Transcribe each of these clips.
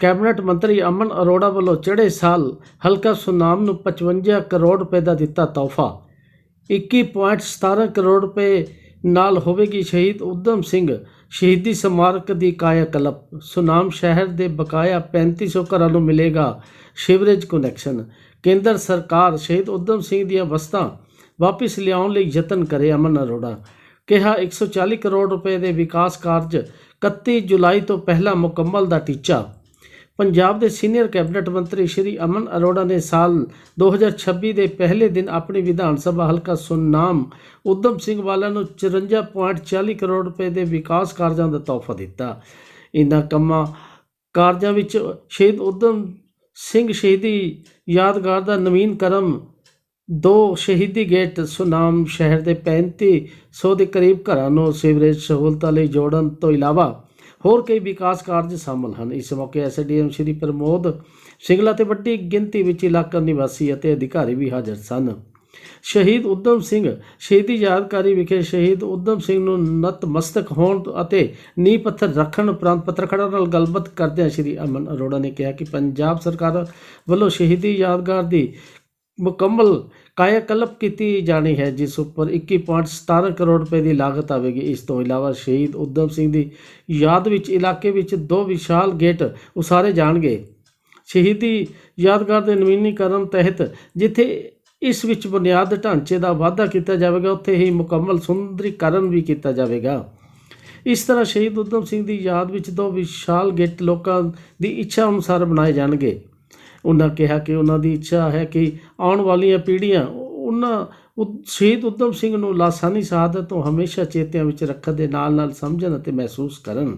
Cabinet ਮੰਤਰੀ ਅਮਨ ਅਰੋੜਾ ਵੱਲੋਂ ਚੜ੍ਹੇ ਸਾਲ ਹਲਕਾ ਸੁਨਾਮ ਨੂੰ 55 ਕਰੋੜ ਰੁਪਏ ਦਾ ਦਿੱਤਾ ਤੋਹਫਾ। 21.17 ਕਰੋੜ ਰੁਪਏ ਨਾਲ ਹੋਵੇਗੀ ਸ਼ਹੀਦ ਉਦਮ ਸਿੰਘ ਸ਼ਹੀਦੀ ਸਮਾਰਕ ਦੀ ਕਾਇਆ ਕਲਪ ਸੁਨਾਮ ਸ਼ਹਿਰ ਦੇ ਬਕਾਇਆ 3500 ਘਰਾਂ ਨੂੰ ਮਿਲੇਗਾ ਸ਼ਿਵਰੇਜ ਕਨੈਕਸ਼ਨ। ਕੇਂਦਰ ਸਰਕਾਰ ਸ਼ਹੀਦ ਉਦਮ ਸਿੰਘ ਦੀਆਂ ਵਸਤਾਂ ਵਾਪਿਸ ਲਿਆਉਣ ਲਈ ਯਤਨ ਕਰੇ ਅਮਨ ਅਰੋੜਾ। ਕਿਹਾ 140 ਕਰੋੜ ਰੁਪਏ ਦੇ ਵਿਕਾਸ ਕਾਰਜ 31 ਜੁਲਾਈ ਤੋਂ ਪਹਿਲਾਂ ਮੁਕੰਮਲ ਦਾ ਟੀਚਾ। ਪੰਜਾਬ ਦੇ ਸੀਨੀਅਰ ਕੈਬਨਿਟ ਮੰਤਰੀ ਸ਼੍ਰੀ ਅਮਨ ਅਰੋੜਾ ਨੇ ਸਾਲ 2026 ਦੇ ਪਹਿਲੇ ਦਿਨ ਆਪਣੀ ਵਿਧਾਨ ਸਭਾ ਹਲਕਾ ਸੁਨਾਮ ਉਦਮ ਸਿੰਘ ਵਾਲਾ ਨੂੰ 54.40 ਕਰੋੜ ਰੁਪਏ ਦੇ ਵਿਕਾਸ ਕਾਰਜਾਂ ਦਾ ਤੋਹਫਾ ਦਿੱਤਾ। ਇਹਨਾਂ ਕੰਮਾਂ ਕਾਰਜਾਂ ਵਿੱਚ ਸ਼ਹੀਦ ਉਦਮ ਸਿੰਘ ਸ਼ਹੀਦੀ ਯਾਦਗਾਰ ਦਾ ਨਵੀਨਕਰਨ ਦੋ ਸ਼ਹੀਦੀ ਗੇਟ ਸੁਨਾਮ ਸ਼ਹਿਰ ਦੇ 3500 ਦੇ ਕਰੀਬ ਘਰਾਂ ਨੂੰ ਸੀਵਰੇਜ ਸਹੂਲਤਾਂ ਲਈ ਜੋੜਨ ਤੋਂ ਇਲਾਵਾ ਹੋਰ ਕਈ ਵਿਕਾਸ ਕਾਰਜ ਸ਼ਾਮਲ ਹਨ। ਇਸ ਮੌਕੇ ਐਸਡੀਐਮ ਸ਼੍ਰੀ ਪ੍ਰਮੋਦ ਸਿੰਗਲਾ ਤੇ ਵੱਡੀ ਗਿਣਤੀ ਵਿੱਚ ਇਲਾਕਾ ਨਿਵਾਸੀ ਅਤੇ ਅਧਿਕਾਰੀ ਵੀ ਹਾਜ਼ਰ ਸਨ। ਸ਼ਹੀਦ ਉਦਮ ਸਿੰਘ ਸ਼ਹੀਦੀ ਯਾਦਗਾਰੀ ਵਿਖੇ ਸ਼ਹੀਦ ਉਦਮ ਸਿੰਘ ਨੂੰ ਨਤਮਸਤਕ ਹੋਣ ਅਤੇ ਨੀਂਹ ਪੱਥਰ ਰੱਖਣ ਉਪਰੰਤ ਪੱਤਰਕਾਰਾਂ ਨਾਲ ਗੱਲਬਾਤ ਕਰਦਿਆਂ ਸ਼੍ਰੀ ਅਮਨ ਅਰੋੜਾ ਨੇ ਕਿਹਾ ਕਿ ਪੰਜਾਬ ਸਰਕਾਰ ਵੱਲੋਂ ਸ਼ਹੀਦੀ ਯਾਦਗਾਰ ਦੀ ਮੁਕੰਮਲ ਕਾਇਆ ਕਲਪ ਕੀਤੀ ਜਾਣੀ ਹੈ, ਜਿਸ ਉੱਪਰ 21.17 ਕਰੋੜ ਰੁਪਏ ਦੀ ਲਾਗਤ ਆਵੇਗੀ। ਇਸ ਤੋਂ ਇਲਾਵਾ ਸ਼ਹੀਦ ਉਦਮ ਸਿੰਘ ਦੀ ਯਾਦ ਵਿੱਚ ਇਲਾਕੇ ਵਿੱਚ ਦੋ ਵਿਸ਼ਾਲ ਗੇਟ ਉਸਾਰੇ ਜਾਣਗੇ। ਸ਼ਹੀਦੀ ਯਾਦਗਾਰ ਦੇ ਨਵੀਨੀਕਰਨ ਤਹਿਤ ਜਿੱਥੇ ਇਸ ਵਿੱਚ ਬੁਨਿਆਦ ਢਾਂਚੇ ਦਾ ਵਾਧਾ ਕੀਤਾ ਜਾਵੇਗਾ, ਉੱਥੇ ਹੀ ਮੁਕੰਮਲ ਸੁੰਦਰੀਕਰਨ ਵੀ ਕੀਤਾ ਜਾਵੇਗਾ। ਇਸ ਤਰ੍ਹਾਂ ਸ਼ਹੀਦ ਉਦਮ ਸਿੰਘ ਦੀ ਯਾਦ ਵਿੱਚ ਦੋ ਵਿਸ਼ਾਲ ਗੇਟ ਲੋਕਾਂ ਦੀ ਇੱਛਾ ਅਨੁਸਾਰ ਬਣਾਏ ਜਾਣਗੇ। ਉਹਨਾਂ ਕਿਹਾ ਕਿ ਉਹਨਾਂ ਦੀ ਇੱਛਾ ਹੈ ਕਿ ਆਉਣ ਵਾਲੀਆਂ ਪੀੜ੍ਹੀਆਂ ਉਹਨਾਂ ਉਦ- ਸ਼ਹੀਦ ਉਦਮ ਸਿੰਘ ਨੂੰ ਲਾਸਾਨੀ ਸ਼ਹਾਦਤ ਤੋਂ ਹਮੇਸ਼ਾ ਚੇਤਿਆਂ ਵਿੱਚ ਰੱਖਣ ਦੇ ਨਾਲ-ਨਾਲ ਸਮਝਣ ਅਤੇ ਮਹਿਸੂਸ ਕਰਨ।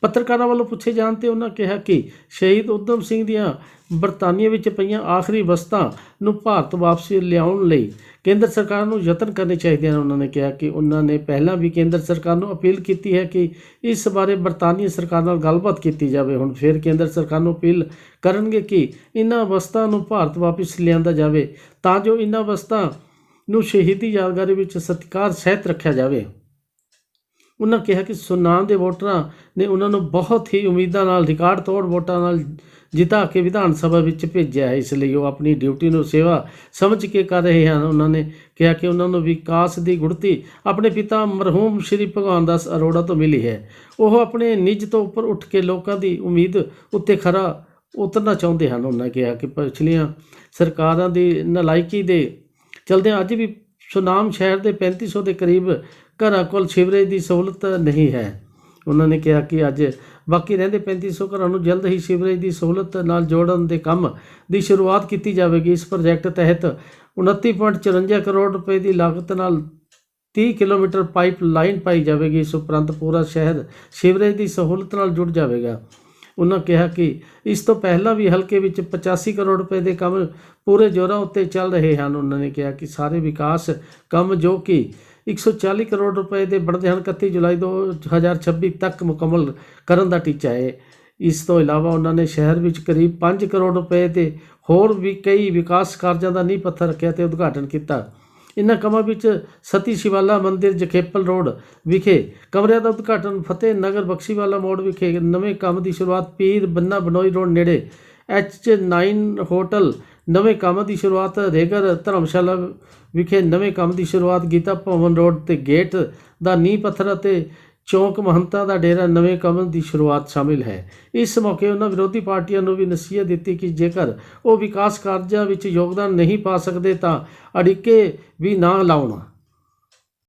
ਪੱਤਰਕਾਰਾਂ ਵੱਲੋਂ ਪੁੱਛੇ ਜਾਣ ਤੇ ਉਹਨਾਂ ਕਿਹਾ ਕਿ ਸ਼ਹੀਦ ਉਦਮ ਸਿੰਘ ਦੀਆਂ ਬਰਤਾਨੀਆ ਵਿੱਚ ਪਈਆਂ ਆਖਰੀ ਵਸਤਾਂ ਨੂੰ ਭਾਰਤ ਵਾਪਸੀ ਲਿਆਉਣ ਲਈ ਕੇਂਦਰ ਸਰਕਾਰ ਨੂੰ ਯਤਨ ਕਰਨੇ ਚਾਹੀਦੇ ਹਨ। ਉਹਨਾਂ ਨੇ ਕਿਹਾ ਕਿ ਉਹਨਾਂ ਨੇ ਪਹਿਲਾਂ ਵੀ ਕੇਂਦਰ ਸਰਕਾਰ ਨੂੰ ਅਪੀਲ ਕੀਤੀ ਹੈ ਕਿ ਇਸ ਬਾਰੇ ਬਰਤਾਨੀਆ ਸਰਕਾਰ ਨਾਲ ਗੱਲਬਾਤ ਕੀਤੀ ਜਾਵੇ। ਹੁਣ ਫਿਰ ਕੇਂਦਰ ਸਰਕਾਰ ਨੂੰ ਅਪੀਲ ਕਰਨਗੇ ਕਿ ਇਹਨਾਂ ਵਸਤਾਂ ਨੂੰ ਭਾਰਤ ਵਾਪਸ ਲਿਆਂਦਾ ਜਾਵੇ ਤਾਂ ਜੋ ਇਹਨਾਂ ਵਸਤਾਂ ਨੂੰ ਸ਼ਹੀਦੀ ਯਾਦਗਾਰੀ ਵਿੱਚ ਸਤਿਕਾਰ ਸਹਿਤ ਰੱਖਿਆ ਜਾਵੇ। ਉਹਨਾਂ ਕਿਹਾ ਕਿ ਸੁਨਾਮ ਦੇ ਵੋਟਰਾਂ ਨੇ ਉਹਨਾਂ ਨੂੰ ਬਹੁਤ ਹੀ ਉਮੀਦਾਂ ਨਾਲ, ਰਿਕਾਰਡ ਤੋੜ ਵੋਟਾਂ ਨਾਲ ਜਿਤਾ ਕੇ ਵਿਧਾਨ ਸਭਾ ਵਿੱਚ ਭੇਜਿਆ ਹੈ। ਇਸ ਲਈ ਉਹ ਆਪਣੀ ਡਿਊਟੀ ਨੂੰ ਸੇਵਾ ਸਮਝ ਕੇ ਕਰ ਰਹੇ ਹਨ। ਉਹਨਾਂ ਨੇ ਕਿਹਾ ਕਿ ਉਹਨਾਂ ਨੂੰ ਵਿਕਾਸ ਦੀ ਗੁੜਤੀ ਆਪਣੇ ਪਿਤਾ ਮਰਹੂਮ ਸ਼੍ਰੀ ਭਗਵਾਨ ਦਾਸ ਅਰੋੜਾ ਤੋਂ ਮਿਲੀ ਹੈ। ਉਹ ਆਪਣੇ ਨਿੱਜ ਤੋਂ ਉੱਪਰ ਉੱਠ ਕੇ ਲੋਕਾਂ ਦੀ ਉਮੀਦ ਉੱਤੇ ਖਰਾ ਉਤਰਨਾ ਚਾਹੁੰਦੇ ਹਨ। ਉਹਨਾਂ ਕਿਹਾ ਕਿ ਪਿਛਲੀਆਂ ਸਰਕਾਰਾਂ ਦੀ ਨਲਾਇਕੀ ਦੇ ਚਲਦਿਆਂ ਅੱਜ ਵੀ ਸੁਨਾਮ ਸ਼ਹਿਰ ਦੇ 3500 ਦੇ ਕਰੀਬ ਘਰਾਂ ਕੋਲ ਸੀਵਰੇਜ ਦੀ ਸਹੂਲਤ ਨਹੀਂ ਹੈ। ਉਹਨਾਂ ਨੇ ਕਿਹਾ ਕਿ ਅੱਜ ਬਾਕੀ ਰਹਿੰਦੇ 3500 ਘਰਾਂ ਨੂੰ ਜਲਦ ਹੀ ਸੀਵਰੇਜ ਦੀ ਸਹੂਲਤ ਨਾਲ ਜੋੜਨ ਦੇ ਕੰਮ ਦੀ ਸ਼ੁਰੂਆਤ ਕੀਤੀ ਜਾਵੇਗੀ। ਇਸ ਪ੍ਰੋਜੈਕਟ ਤਹਿਤ 29.54 ਕਰੋੜ ਰੁਪਏ ਦੀ ਲਾਗਤ ਨਾਲ 30 ਕਿਲੋਮੀਟਰ ਪਾਈਪ ਲਾਈਨ ਪਾਈ ਜਾਵੇਗੀ। ਇਸ ਉਪਰੰਤ ਪੂਰਾ ਸ਼ਹਿਰ ਸੀਵਰੇਜ ਦੀ ਸਹੂਲਤ ਨਾਲ ਜੁੜ ਜਾਵੇਗਾ। ਉਹਨਾਂ ਕਿਹਾ ਕਿ ਇਸ ਤੋਂ ਪਹਿਲਾਂ ਵੀ ਹਲਕੇ ਵਿੱਚ 85 ਕਰੋੜ ਰੁਪਏ ਦੇ ਕੰਮ ਪੂਰੇ ਜ਼ੋਰਾਂ ਉੱਤੇ ਚੱਲ ਰਹੇ ਹਨ। ਉਹਨਾਂ ਨੇ ਕਿਹਾ ਕਿ ਸਾਰੇ ਵਿਕਾਸ ਕੰਮ ਜੋ ਕਿ 140 ਕਰੋੜ ਰੁਪਏ ਦੇ ਬਣਦੇ ਹਨ। 31 ਜੁਲਾਈ 2026 ਤੱਕ ਮੁਕੰਮਲ ਕਰਨ ਦਾ ਟੀਚਾ ਹੈ। ਇਸ ਤੋਂ ਇਲਾਵਾ ਉਹਨਾਂ ਨੇ ਸ਼ਹਿਰ ਵਿੱਚ ਕਰੀਬ 5 ਕਰੋੜ ਰੁਪਏ ਦੇ ਹੋਰ ਵੀ ਕਈ ਵਿਕਾਸ ਕਾਰਜਾਂ ਦਾ ਨੀਂਹ ਪੱਥਰ ਰੱਖਿਆ ਤੇ ਉਦਘਾਟਨ ਕੀਤਾ। ਇਨ੍ਹਾਂ ਕੰਮਾਂ ਵਿੱਚ ਸਤੀ ਸ਼ਿਵਾਲਾ ਮੰਦਿਰ, ਜਖੇਪਲ ਰੋਡ ਵਿਖੇ ਕਮਰਿਆਂ ਦਾ ਉਦਘਾਟਨ, ਫਤਿਹ ਨਗਰ ਬਖਸ਼ੀਵਾਲਾ ਮੋੜ ਵਿਖੇ ਨਵੇਂ ਕੰਮ ਦੀ ਸ਼ੁਰੂਆਤ, ਪੀਰ ਬੰਨਾ ਬਨੋਈ ਰੋਡ ਨੇੜੇ ਐਚ 9 ਹੋਟਲ ਨਵੇਂ ਕੰਮ ਦੀ ਸ਼ੁਰੂਆਤ, ਰੇਗਰ ਧਰਮਸ਼ਾਲਾ ਵਿਖੇ ਨਵੇਂ ਕੰਮ ਦੀ ਸ਼ੁਰੂਆਤ ਗੀਤਾ ਭਵਨ ਰੋਡ ਤੇ ਗੇਟ ਦਾ ਨੀਂਹ ਪੱਥਰ ਅਤੇ ਚੌਂਕ ਮਹੰਤਾ ਦਾ ਡੇਰਾ ਨਵੇਂ ਕੰਮ ਦੀ ਸ਼ੁਰੂਆਤ ਸ਼ਾਮਿਲ ਹੈ। ਇਸ ਮੌਕੇ ਉਹਨਾਂ ਵਿਰੋਧੀ ਪਾਰਟੀਆਂ ਨੂੰ ਵੀ ਨਸੀਹਤ ਦਿੱਤੀ ਕਿ ਜੇਕਰ ਉਹ ਵਿਕਾਸ ਕਾਰਜਾਂ ਵਿੱਚ ਯੋਗਦਾਨ ਨਹੀਂ ਪਾ ਸਕਦੇ ਤਾਂ ਅੜਿੱਕੇ ਵੀ ਨਾ ਲਾਉਣ।